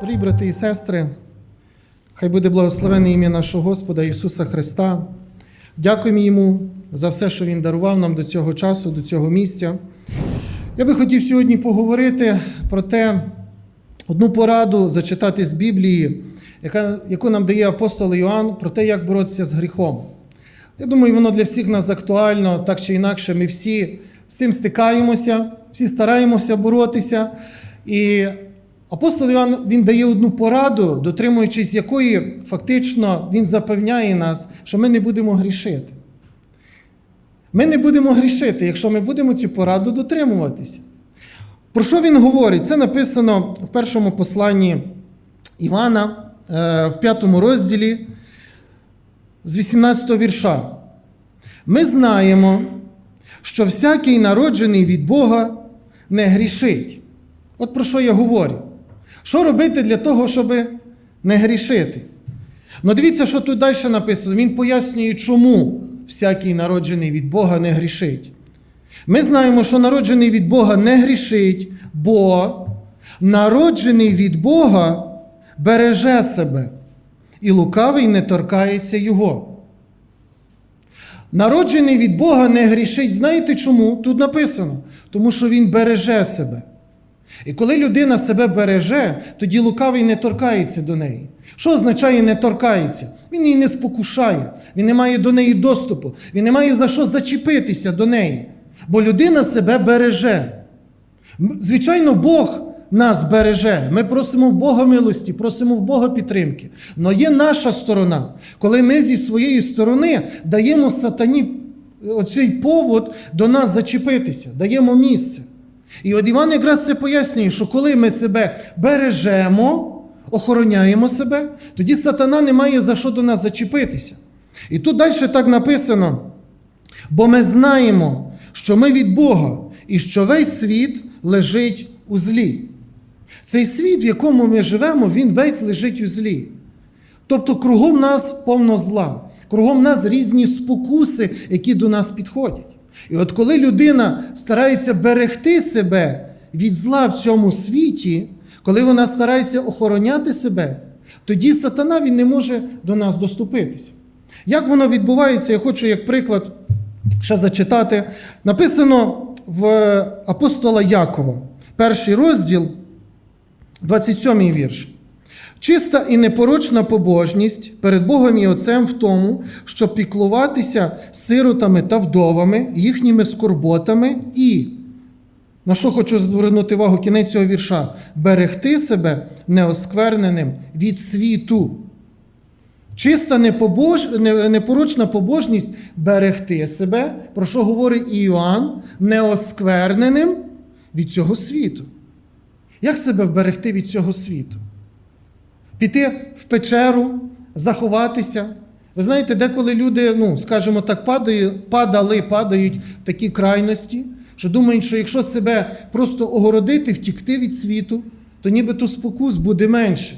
Дорогі брати і сестри, хай буде благословене ім'я нашого Господа Ісуса Христа. Дякуємо Йому за все, що Він дарував нам до цього часу, до цього місця. Я би хотів сьогодні поговорити про те, одну пораду зачитати з Біблії, яка, яку нам дає апостол Іоанн, про те, як боротися з гріхом. Я думаю, воно для всіх нас актуально, так чи інакше, ми всі з цим стикаємося, всі стараємося боротися. І апостол Іван він дає одну пораду, дотримуючись якої фактично він запевняє нас, що ми не будемо грішити. Ми не будемо грішити, якщо ми будемо цю пораду дотримуватися. Про що він говорить? Це написано в першому посланні Івана, е, в п'ятому розділі з 18 вірша. Ми знаємо, що всякий народжений від Бога не грішить. От про що я говорю. Що робити для того, щоб не грішити? Ну, дивіться, що тут далі написано. Він пояснює, чому всякий народжений від Бога не грішить. Ми знаємо, що народжений від Бога не грішить, бо народжений від Бога береже себе, і лукавий не торкається Його. Народжений від Бога не грішить. Знаєте чому? Тут написано. Тому що Він береже себе. І коли людина себе береже, тоді лукавий не торкається до неї. Що означає не торкається? Він її не спокушає, він не має до неї доступу, він не має за що зачепитися до неї. Бо людина себе береже. Звичайно, Бог нас береже. Ми просимо в Бога милості, просимо в Бога підтримки. Але є наша сторона, коли ми зі своєї сторони даємо сатані оцей повод до нас зачепитися, даємо місце. І от Іван якраз це пояснює, що коли ми себе бережемо, охороняємо себе, тоді сатана не має за що до нас зачепитися. І тут далі так написано: бо ми знаємо, що ми від Бога і що весь світ лежить у злі. Цей світ, в якому ми живемо, він весь лежить у злі. Тобто кругом нас повно зла, кругом нас різні спокуси, які до нас підходять. І от коли людина старається берегти себе від зла в цьому світі, коли вона старається охороняти себе, тоді сатана він не може до нас доступитися. Як воно відбувається, я хочу, як приклад, ще зачитати. Написано в апостола Якова, перший розділ, 27 вірш. Чиста і непорочна побожність перед Богом і Отцем в тому, щоб піклуватися сиротами та вдовами, їхніми скорботами і, на що хочу звернути увагу кінець цього вірша, берегти себе неоскверненим від світу. Чиста непобож... непорочна побожність берегти себе, про що говорить Іоанн, неоскверненим від цього світу. Як себе вберегти від цього світу? Піти в печеру, заховатися. Ви знаєте, деколи люди, ну, скажімо так, падають, падали, падають в такі крайності, що думають, що якщо себе просто огородити, втікти від світу, то нібито спокус буде менше.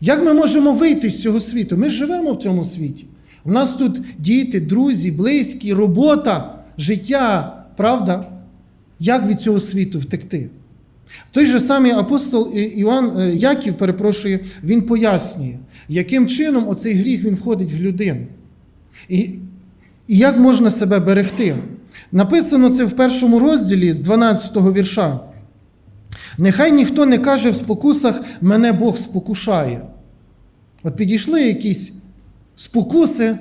Як ми можемо вийти з цього світу? Ми живемо в цьому світі. У нас тут діти, друзі, близькі, робота, життя, правда? Як від цього світу втекти? Той же самий апостол Іоанн Яків, перепрошую, він пояснює, яким чином оцей гріх він входить в людину. І, і як можна себе берегти. Написано це в першому розділі з 12 го вірша. Нехай ніхто не каже в спокусах, мене Бог спокушає. От підійшли якісь спокуси,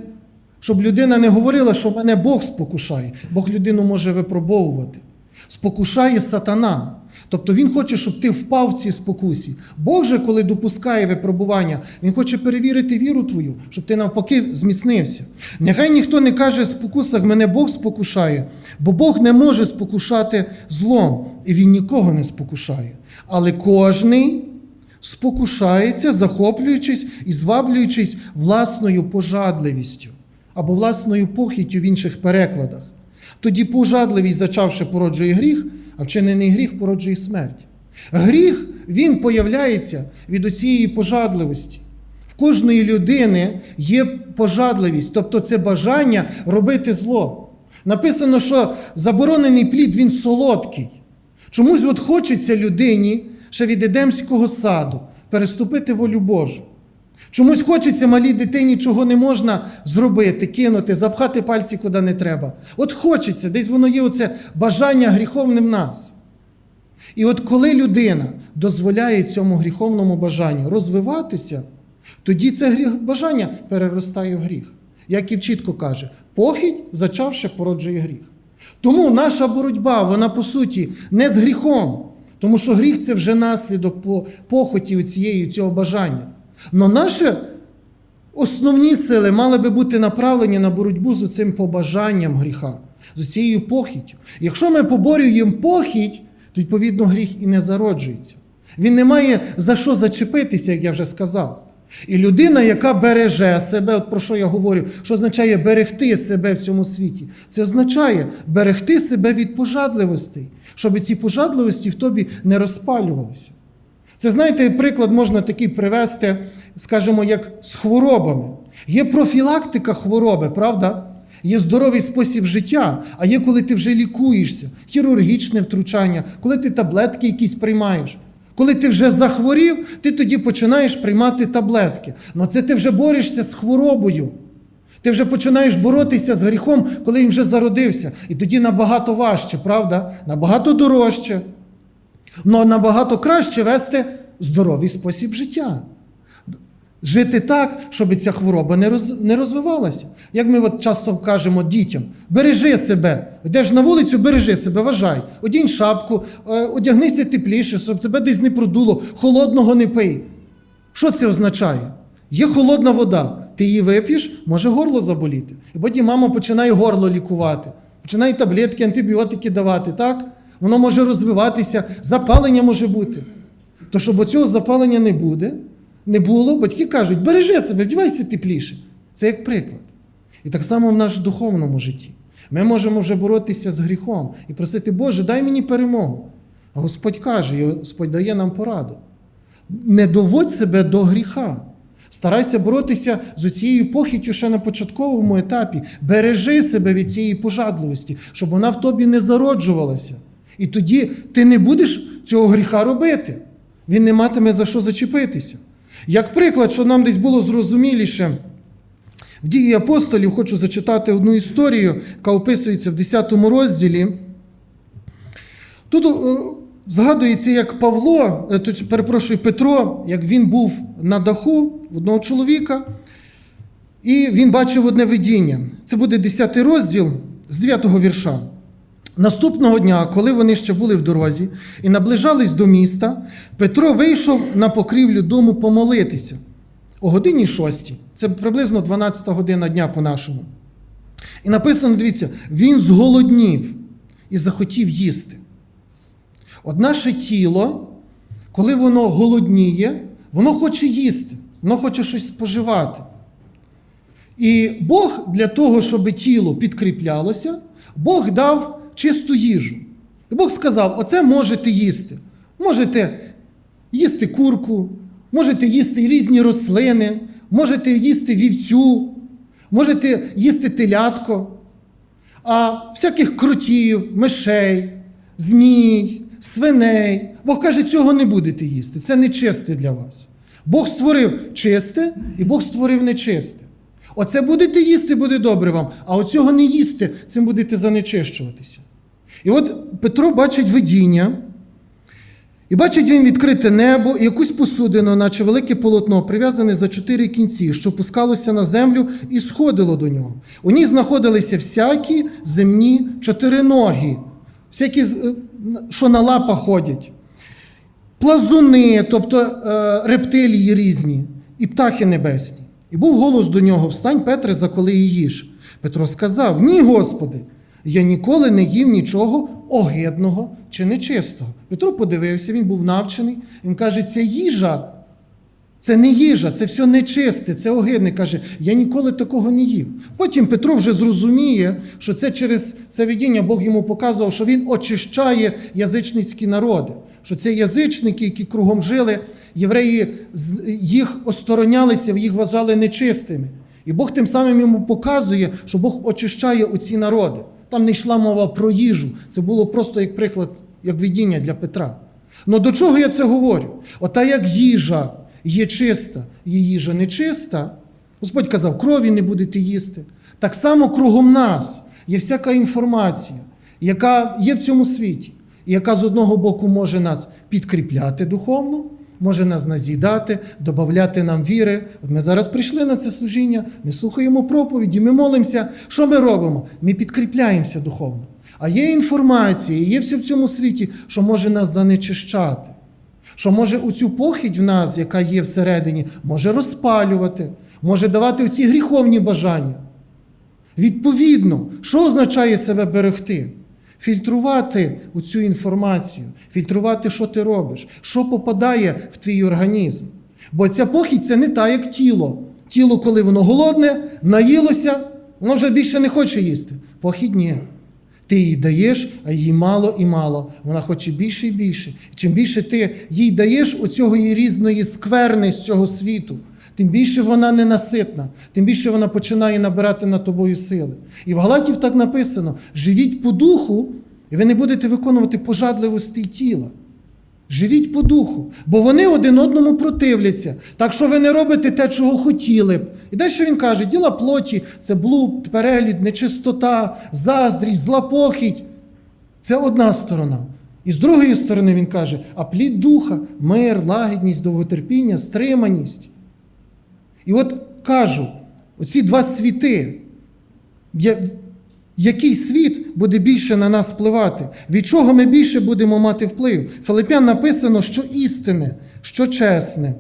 щоб людина не говорила, що мене Бог спокушає. Бог людину може випробовувати. Спокушає сатана. Тобто Він хоче, щоб ти впав в ці спокусі. Бог же, коли допускає випробування, Він хоче перевірити віру твою, щоб ти навпаки зміцнився. Нехай ніхто не каже в спокусах, мене Бог спокушає, бо Бог не може спокушати злом, і Він нікого не спокушає. Але кожний спокушається, захоплюючись і зваблюючись власною пожадливістю або власною похіттю в інших перекладах. Тоді пожадливість, зачавши, породжує гріх, а вчинений гріх породжує смерть. Гріх, він появляється від оцієї пожадливості. В кожної людини є пожадливість, тобто це бажання робити зло. Написано, що заборонений плід він солодкий. Чомусь от хочеться людині ще від Едемського саду, переступити волю Божу. Чомусь хочеться малій дитині, чого не можна зробити, кинути, запхати пальці куди не треба. От хочеться, десь воно є оце бажання гріховне в нас. І от коли людина дозволяє цьому гріховному бажанню розвиватися, тоді це гріх, бажання переростає в гріх. Як і чітко каже, похідь, зачавши, породжує гріх. Тому наша боротьба, вона по суті не з гріхом, тому що гріх це вже наслідок по похоті цієї цього бажання. Но наші основні сили мали би бути направлені на боротьбу з цим побажанням гріха, з цією похіддю. Якщо ми поборюємо похідь, то відповідно гріх і не зароджується. Він не має за що зачепитися, як я вже сказав. І людина, яка береже себе, от про що я говорю, що означає берегти себе в цьому світі? Це означає берегти себе від пожадливостей, щоб ці пожадливості в тобі не розпалювалися. Це, знаєте, приклад можна такий привести, скажімо, як з хворобами. Є профілактика хвороби, правда? Є здоровий спосіб життя, а є коли ти вже лікуєшся, хірургічне втручання, коли ти таблетки якісь приймаєш. Коли ти вже захворів, ти тоді починаєш приймати таблетки. Ну це ти вже борешся з хворобою. Ти вже починаєш боротися з гріхом, коли він вже зародився. І тоді набагато важче, правда? Набагато дорожче. Но набагато краще вести здоровий спосіб життя. Жити так, щоб ця хвороба не роз, не розвивалася. Як ми от часто кажемо дітям, бережи себе, йдеш на вулицю, бережи себе, вважай, одінь шапку, е, одягнися тепліше, щоб тебе десь не продуло, холодного не пий. Що це означає? Є холодна вода, ти її вип'єш, може горло заболіти. І потім мама починає горло лікувати, починає таблетки, антибіотики давати, так? Воно може розвиватися, запалення може бути. То щоб цього запалення не буде, не було, батьки кажуть, бережи себе, вдівайся тепліше. Це як приклад. І так само в наш духовному житті. Ми можемо вже боротися з гріхом і просити, Боже, дай мені перемогу. А Господь каже, і Господь дає нам пораду. Не доводь себе до гріха. Старайся боротися з цією похиттю ще на початковому етапі. Бережи себе від цієї пожадливості, щоб вона в тобі не зароджувалася. І тоді ти не будеш цього гріха робити. Він не матиме за що зачепитися. Як приклад, що нам десь було зрозуміліше, в дії апостолів хочу зачитати одну історію, яка описується в 10 розділі. Тут е, згадується, як Павло, е, перепрошую, Петро, як він був на даху одного чоловіка, і він бачив одне видіння. Це буде 10 розділ з 9 вірша. Наступного дня, коли вони ще були в дорозі і наближались до міста, Петро вийшов на покрівлю дому помолитися о годині 6. Це приблизно 12 година дня по-нашому. І написано: дивіться, він зголоднів і захотів їсти. От наше тіло, коли воно голодніє, воно хоче їсти, воно хоче щось споживати. І Бог для того, щоб тіло підкріплялося, Бог дав чисту їжу. І Бог сказав: оце можете їсти. Можете їсти курку, можете їсти різні рослини, можете їсти вівцю, можете їсти телятко, а всяких кротів, мишей, змій, свиней. Бог каже, цього не будете їсти. Це нечисте для вас. Бог створив чисте і Бог створив нечисте. Оце будете їсти, буде добре вам, а оцього не їсти, цим будете занечищуватися. І от Петро бачить видіння, і бачить він відкрите небо і якусь посудину, наче велике полотно, прив'язане за чотири кінці, що пускалося на землю і сходило до нього. У ній знаходилися всякі земні чотириногі, всякі, е, що на лапах ходять, плазуни, тобто е, рептилії різні, і птахи небесні. І був голос до нього: Встань, Петре, заколи і їж. Петро сказав: Ні, Господи, я ніколи не їв нічого огидного чи нечистого. Петро подивився, він був навчений. Він каже: це їжа, це не їжа, це все нечисте, це огидне. Каже, я ніколи такого не їв. Потім Петро вже зрозуміє, що це через це видіння Бог йому показував, що він очищає язичницькі народи. Що це язичники, які кругом жили, євреї їх осторонялися, їх вважали нечистими. І Бог тим самим йому показує, що Бог очищає оці народи. Там не йшла мова про їжу. Це було просто як приклад, як видіння для Петра. Ну до чого я це говорю? Ота як їжа є чиста, є їжа нечиста. Господь казав, крові не будете їсти. Так само кругом нас є всяка інформація, яка є в цьому світі, і яка з одного боку може нас підкріпляти духовно, може нас назідати, додати нам віри. От ми зараз прийшли на це служіння, ми слухаємо проповіді, ми молимося. Що ми робимо? Ми підкріпляємося духовно. А є інформація, є все в цьому світі, що може нас занечищати. Що може оцю похідь в нас, яка є всередині, може розпалювати, може давати оці гріховні бажання. Відповідно, що означає себе берегти? Фільтрувати оцю інформацію, фільтрувати, що ти робиш, що попадає в твій організм. Бо ця похідь це не та, як тіло. Тіло, коли воно голодне, наїлося, воно вже більше не хоче їсти. Похідь ні. Ти їй даєш, а їй мало і мало. Вона хоче більше і більше. І чим більше ти їй даєш оцього її різної скверни з цього світу, тим більше вона ненаситна, тим більше вона починає набирати над тобою сили. І в Галатів так написано: живіть по духу, і ви не будете виконувати пожадливості тіла. Живіть по духу, бо вони один одному противляться. Так що ви не робите те, чого хотіли б. І далі він каже: діла плоті це блуд, перелюд, нечистота, заздрість, зла похідь. Це одна сторона. І з другої сторони він каже: а плід духа, мир, лагідність, довготерпіння, стриманість. І от кажу: оці два світи, який світ буде більше на нас впливати? Від чого ми більше будемо мати вплив? Филип'ян написано, що істинне, що чесне,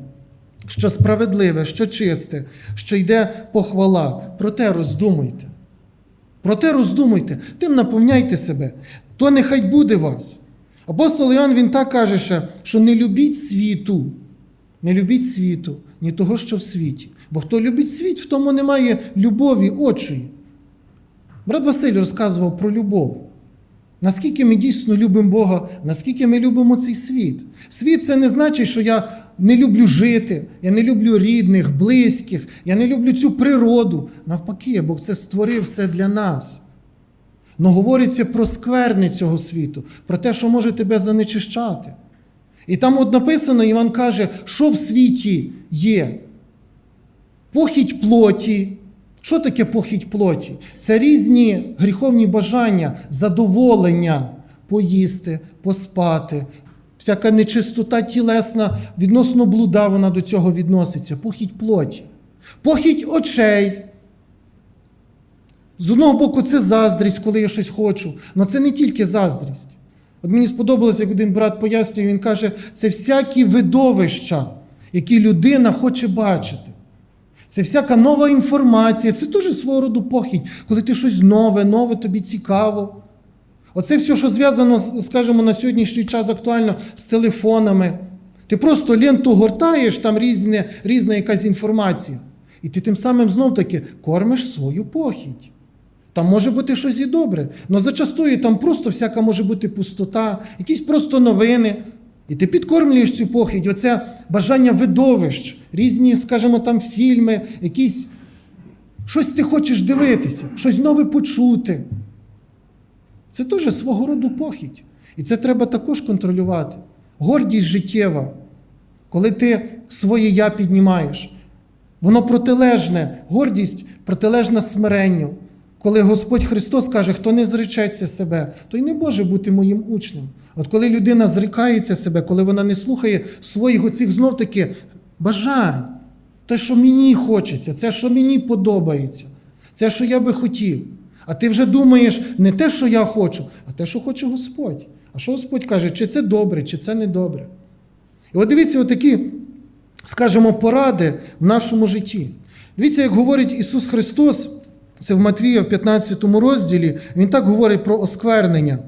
що справедливе, що чисте, що йде похвала. Проте роздумуйте. Проте роздумуйте, тим наповняйте себе, то нехай буде вас. Апостол Іоанн він так каже, ще, що не любіть світу, не любіть світу, ні того, що в світі. Бо хто любить світ, в тому немає любові очої. Брат Василь розказував про любов. Наскільки ми дійсно любимо Бога, наскільки ми любимо цей світ. Світ це не значить, що я не люблю жити, я не люблю рідних, близьких, я не люблю цю природу. Навпаки, Бог це створив все для нас. Но говориться про скверни цього світу, про те, що може тебе занечищати. І там от написано, Іван каже, що в світі є. Похідь плоті. Що таке похідь плоті? Це різні гріховні бажання, задоволення поїсти, поспати. Всяка нечистота тілесна відносно блуда вона до цього відноситься. Похідь плоті. Похідь очей. З одного боку, це заздрість, коли я щось хочу. Але це не тільки заздрість. От мені сподобалося, як один брат пояснює, він каже, це всякі видовища, які людина хоче бачити. Це всяка нова інформація, це теж свого роду похідь, коли ти щось нове, нове, тобі цікаво. Оце все, що зв'язано, скажімо, на сьогоднішній час актуально з телефонами. Ти просто ленту гортаєш, там різне, різна якась інформація. І ти тим самим знов таки кормиш свою похідь. Там може бути щось і добре, але зачастую там просто всяка може бути пустота, якісь просто новини. І ти підкормлюєш цю похідь, оце бажання видовищ, різні, скажімо, там фільми, якісь. Щось ти хочеш дивитися, щось нове почути. Це теж свого роду похідь. І це треба також контролювати. Гордість життєва, коли ти своє я піднімаєш. Воно протилежне, гордість протилежна смиренню. Коли Господь Христос каже, хто не зречеться себе, той не може бути моїм учнем. От коли людина зрікається себе, коли вона не слухає своїх оцих знов таки бажань, те, що мені хочеться, це, що мені подобається, це, що я би хотів. А ти вже думаєш не те, що я хочу, а те, що хоче Господь. А що Господь каже, чи це добре, чи це не добре. І от дивіться, отакі, скажімо, поради в нашому житті. Дивіться, як говорить Ісус Христос, це в Матвія в 15 розділі, Він так говорить про осквернення.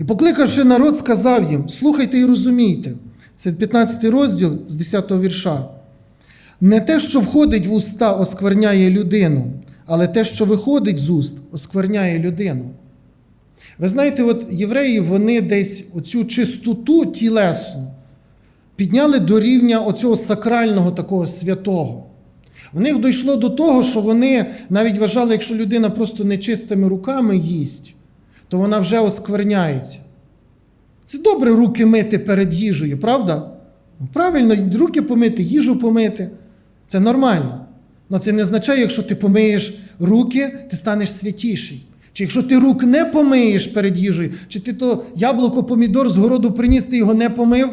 І покликавши народ, сказав їм: слухайте і розумійте. Це 15 розділ з 10 вірша. Не те, що входить в уста, оскверняє людину, але те, що виходить з уст, оскверняє людину. Ви знаєте, от євреї вони десь оцю чистоту тілесну підняли до рівня оцього сакрального такого святого. В них дійшло до того, що вони навіть вважали, якщо людина просто нечистими руками їсть, то вона вже оскверняється. Це добре руки мити перед їжею, правда? Правильно, руки помити, їжу помити. Це нормально. Але це не означає, якщо ти помиєш руки, ти станеш святіший. Чи якщо ти рук не помиєш перед їжею, чи ти то яблуко, помідор з городу приніс, ти його не помив,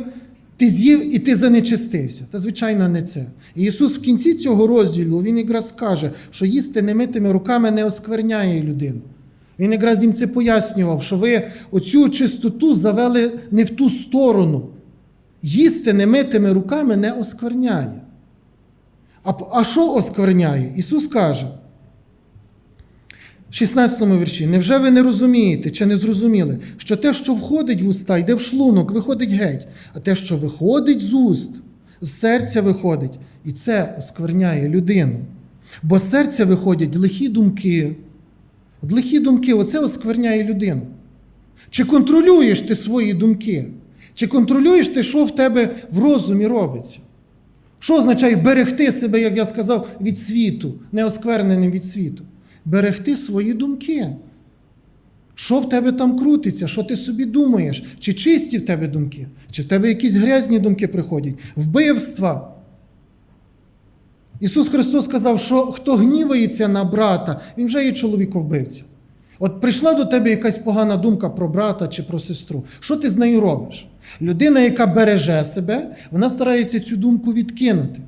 ти з'їв і ти занечистився. Та звичайно не це. І Ісус в кінці цього розділу Він якраз каже, що їсти немитими руками не оскверняє людину. Він якраз їм це пояснював, що ви оцю чистоту завели не в ту сторону. Їсти немитими руками не оскверняє. А, а що оскверняє? Ісус каже, в 16 вірші: Невже ви не розумієте чи не зрозуміли, що те, що входить в уста, йде в шлунок, виходить геть, а те, що виходить з уст, з серця виходить, і це оскверняє людину. Бо з серця виходять лихі думки. От лихі думки, оце оскверняє людину. Чи контролюєш ти свої думки? Чи контролюєш ти, що в тебе в розумі робиться? Що означає берегти себе, як я сказав, від світу, неоскверненим від світу? Берегти свої думки. Що в тебе там крутиться, що ти собі думаєш? Чи чисті в тебе думки? Чи в тебе якісь грязні думки приходять? Вбивства. Ісус Христос сказав, що хто гнівається на брата, він вже є чоловіковбивця. От прийшла до тебе якась погана думка про брата чи про сестру. Що ти з нею робиш? Людина, яка береже себе, вона старається цю думку відкинути.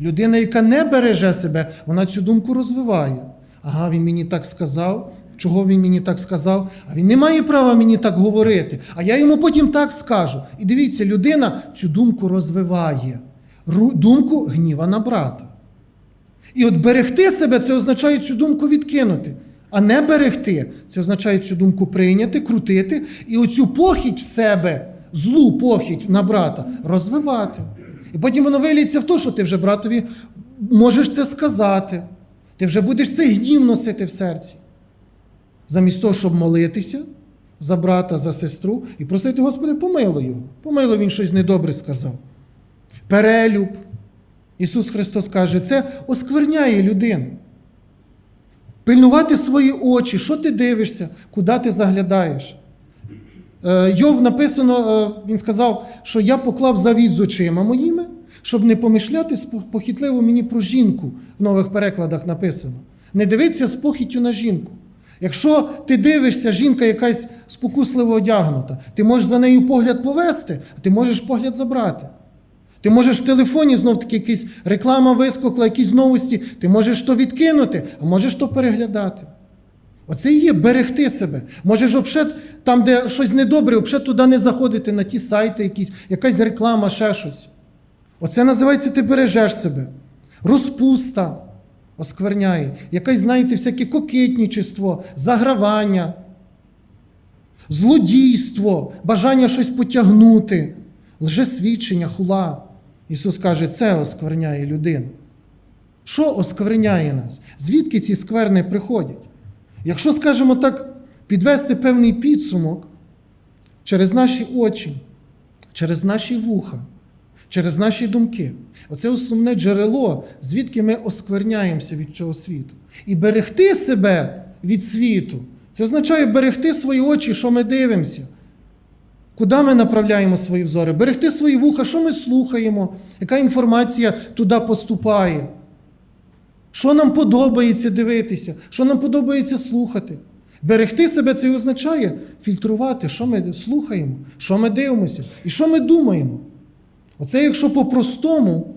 Людина, яка не береже себе, вона цю думку розвиває. Ага, він мені так сказав. Чого він мені так сказав? А він не має права мені так говорити. А я йому потім так скажу. І дивіться, людина цю думку розвиває. Думку гніва на брата. І от берегти себе це означає цю думку відкинути. А не берегти це означає цю думку прийняти, крутити і оцю похідь в себе, злу похідь на брата розвивати. І потім воно виліться в те, що ти вже братові можеш це сказати. Ти вже будеш цей гнів носити в серці. Замість того, щоб молитися за брата, за сестру і просити, Господи, помилуй його. Помилуй він щось недобре сказав. Перелюб. Ісус Христос каже, це оскверняє людину. Пильнувати свої очі, що ти дивишся, куди ти заглядаєш. Е, Йов написано, е, він сказав, що я поклав завіт з очима моїми, щоб не помишляти похитливо мені про жінку. В нових перекладах написано. Не дивитися з похіттю на жінку. Якщо ти дивишся, жінка якась спокусливо одягнута, ти можеш за нею погляд повести, а ти можеш погляд забрати. Ти можеш в телефоні знов таки якась реклама вискокла, якісь новості, ти можеш то відкинути, а можеш то переглядати. Оце і є берегти себе. Можеш обше, там, де щось недобре, обше туди не заходити на ті сайти, якісь, якась реклама, ще щось. Оце називається ти бережеш себе. Розпуста оскверняє. Якесь, знаєте, всяке кокетнічество, загравання, злодійство, бажання щось потягнути, лжесвідчення, хула. Ісус каже, це оскверняє людину. Що оскверняє нас? Звідки ці скверни приходять? Якщо, скажімо так, підвести певний підсумок через наші очі, через наші вуха, через наші думки, оце основне джерело, звідки ми оскверняємося від цього світу. І берегти себе від світу, це означає берегти свої очі, що ми дивимося. Куди ми направляємо свої взори? Берегти свої вуха, що ми слухаємо, яка інформація туди поступає. Що нам подобається дивитися, що нам подобається слухати. Берегти себе це і означає фільтрувати, що ми слухаємо, що ми дивимося і що ми думаємо. Оце, якщо по-простому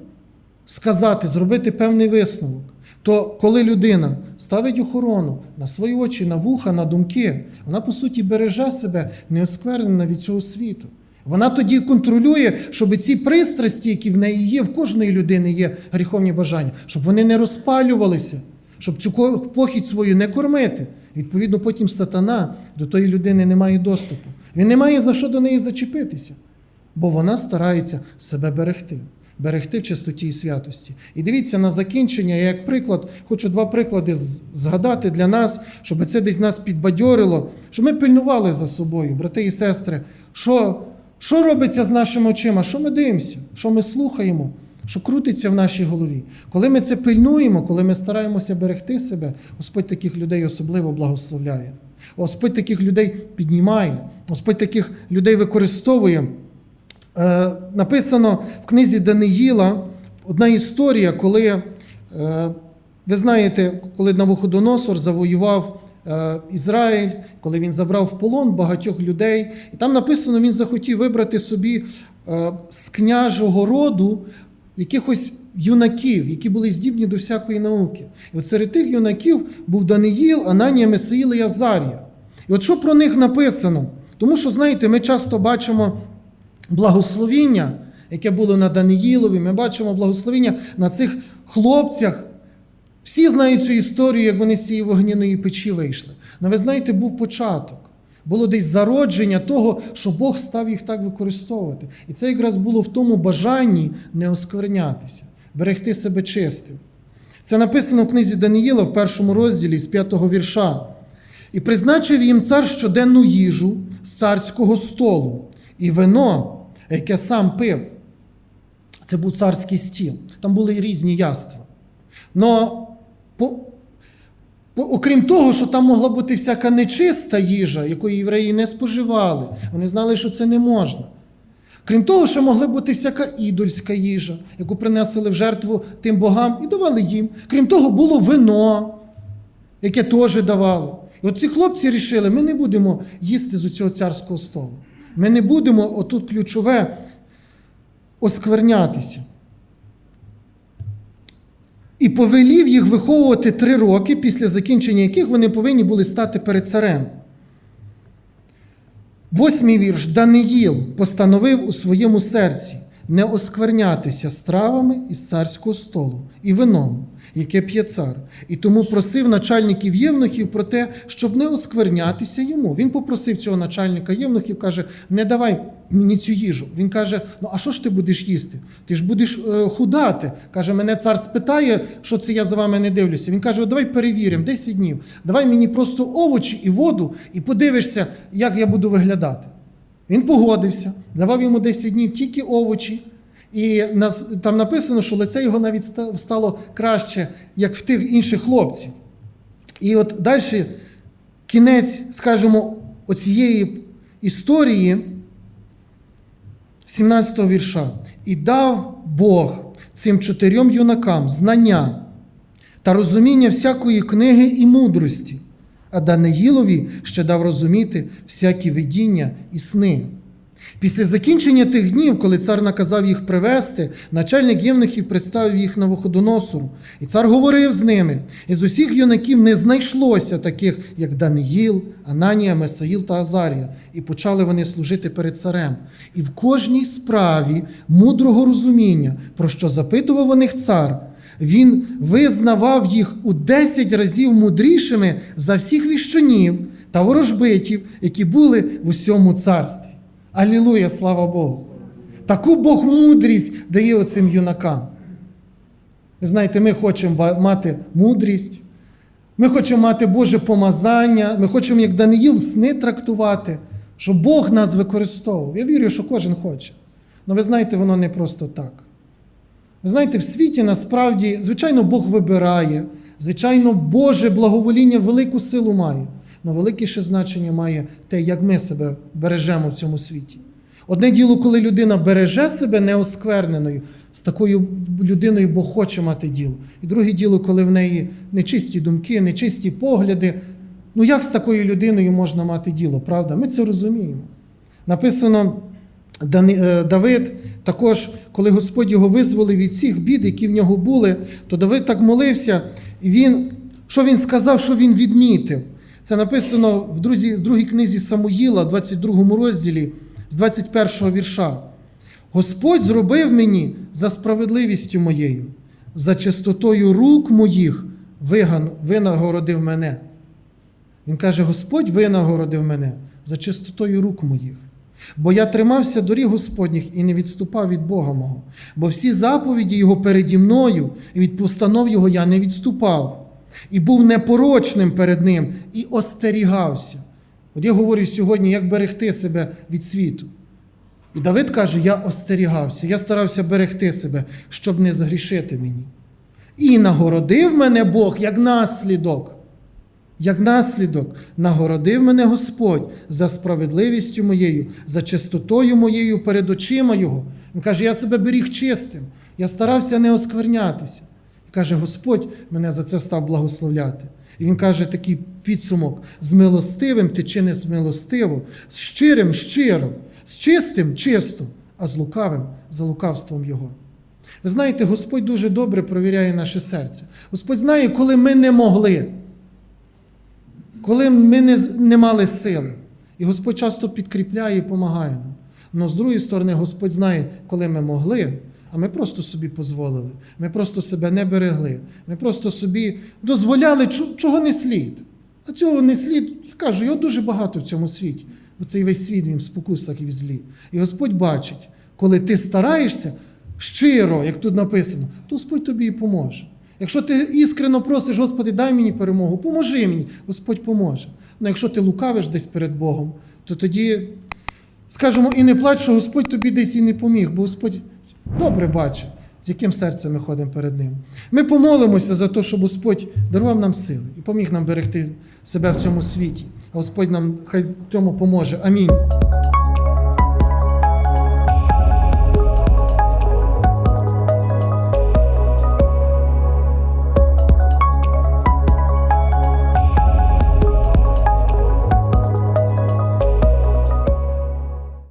сказати, зробити певний висновок, то коли людина ставить охорону на свої очі, на вуха, на думки, вона по суті береже себе неосквернена від цього світу. Вона тоді контролює, щоб ці пристрасті, які в неї є, в кожної людини є гріховні бажання, щоб вони не розпалювалися, щоб цю похідь свою не кормити. Відповідно, потім сатана до тої людини не має доступу. Він не має за що до неї зачепитися, бо вона старається себе берегти. Берегти в чистоті і святості. І дивіться на закінчення, я як приклад, хочу два приклади згадати для нас, щоб це десь нас підбадьорило, щоб ми пильнували за собою, брати і сестри, що, що робиться з нашими очима, що ми дивимося, що ми слухаємо, що крутиться в нашій голові. Коли ми це пильнуємо, коли ми стараємося берегти себе, Господь таких людей особливо благословляє. Господь таких людей піднімає Господь таких людей використовує. Е, написано в книзі Даниїла одна історія, коли, е, ви знаєте, коли Навуходоносор завоював е, Ізраїль, коли він забрав в полон багатьох людей, і там написано, він захотів вибрати собі з княжого роду якихось юнаків, які були здібні до всякої науки. І от серед тих юнаків був Даниїл, Ананія, Месаїл і Азарія. І от що про них написано? Тому що, знаєте, ми часто бачимо благословіння, яке було на Даниїлові, ми бачимо благословіння на цих хлопцях. Всі знають цю історію, як вони з цієї вогняної печі вийшли. Але ви знаєте, був початок. Було десь зародження того, що Бог став їх так використовувати. І це якраз було в тому бажанні не осквернятися, берегти себе чистим. Це написано в книзі Даниїла в першому розділі з п'ятого вірша. І призначив їм цар щоденну їжу з царського столу і вино, яке сам пив. Це був царський стіл. Там були різні яства. Но по, по, окрім того, що там могла бути всяка нечиста їжа, яку євреї не споживали, вони знали, що це не можна. Крім того, що могла бути всяка ідольська їжа, яку принесли в жертву тим богам і давали їм. Крім того, було вино, яке теж давали. І от ці хлопці рішили, ми не будемо їсти з цього царського столу. Ми не будемо, отут ключове, осквернятися. І повелів їх виховувати три роки, після закінчення яких вони повинні були стати перед царем. Восьмий вірш Даниїл постановив у своєму серці не осквернятися стравами із царського столу і вином, яке п'є цар. І тому просив начальників євнухів про те, щоб не осквернятися йому. Він попросив цього начальника євнухів, каже: не давай мені цю їжу. Він каже: Ну а що ж ти будеш їсти? Ти ж будеш е, худати. Каже, мене цар спитає, що це я за вами не дивлюся. Він каже: давай перевіримо 10 днів. Давай мені просто овочі і воду, і подивишся, як я буду виглядати. Він погодився, давав йому 10 днів тільки овочі. І там написано, що лице його навіть стало краще, як в тих інших хлопців. І от далі кінець, скажімо, оцієї історії 17-го вірша. І дав Бог цим чотирьом юнакам знання та розуміння всякої книги і мудрості, а Даниїлові ще дав розуміти всякі видіння і сни. Після закінчення тих днів, коли цар наказав їх привести, начальник євнухів представив їх на Вуходоносору. І цар говорив з ними. Із усіх юнаків не знайшлося таких, як Даниїл, Ананія, Месаїл та Азарія. І почали вони служити перед царем. І в кожній справі мудрого розуміння, про що запитував у них цар, він визнавав їх у десять разів мудрішими за всіх віщунів та ворожбитів, які були в усьому царстві. Алілуя, слава Богу! Таку Бог мудрість дає оцим юнакам. Ви знаєте, ми хочемо мати мудрість, ми хочемо мати Боже помазання, ми хочемо, як Даниїл, сни трактувати, щоб Бог нас використовував. Я вірю, що кожен хоче. Але ви знаєте, воно не просто так. Ви знаєте, в світі насправді, звичайно, Бог вибирає, звичайно, Боже благовоління велику силу має. Але велике ще значення має те, як ми себе бережемо в цьому світі. Одне діло, коли людина береже себе неоскверненою, з такою людиною Бог хоче мати діло. І друге діло, коли в неї нечисті думки, нечисті погляди. Ну як з такою людиною можна мати діло, правда? Ми це розуміємо. Написано, е, Давид також, коли Господь його визволив від всіх бід, які в нього були, то Давид так молився, і він, що він сказав, що він відмітив. Це написано в, друзі, другій книзі Самуїла, 22 розділі, з 21 вірша. Господь зробив мені за справедливістю моєю, за чистотою рук моїх винагородив мене. Він каже: Господь винагородив мене за чистотою рук моїх. Бо я тримався доріг Господніх і не відступав від Бога мого. Бо всі заповіді Його переді мною, і від постанов Його я не відступав. І був непорочним перед Ним, і остерігався. От я говорю сьогодні, як берегти себе від світу. І Давид каже: Я остерігався, я старався берегти себе, щоб не згрішити мені. І нагородив мене Бог як наслідок. Як наслідок, нагородив мене Господь за справедливістю моєю, за чистотою моєю перед очима Його. Він каже: Я себе беріг чистим, я старався не осквернятися. Каже, Господь мене за це став благословляти. І він каже такий підсумок: з милостивим ти чиниш милостиво, з щирим щиро, з чистим чисто, а з лукавим за лукавством Його. Ви знаєте, Господь дуже добре провіряє наше серце. Господь знає, коли ми не могли, коли ми не, не мали сили. І Господь часто підкріпляє і допомагає нам. Але з другої сторони, Господь знає, коли ми могли, а ми просто собі дозволили. Ми просто себе не берегли. Ми просто собі дозволяли, чого не слід. А цього не слід, кажу, його дуже багато в цьому світі. Бо цей весь світ він в спокусах і в злі. І Господь бачить, коли ти стараєшся щиро, як тут написано, то Господь тобі і поможе. Якщо ти іскрено просиш, Господи, дай мені перемогу, поможи мені, Господь поможе. Ну якщо ти лукавиш десь перед Богом, то тоді, скажімо, і не плач, що Господь тобі десь і не поміг, бо Господь добре бачить, з яким серцем ми ходимо перед Ним. Ми помолимося за те, щоб Господь дарував нам сили і поміг нам берегти себе в цьому світі. Господь нам хай цьому поможе. Амінь.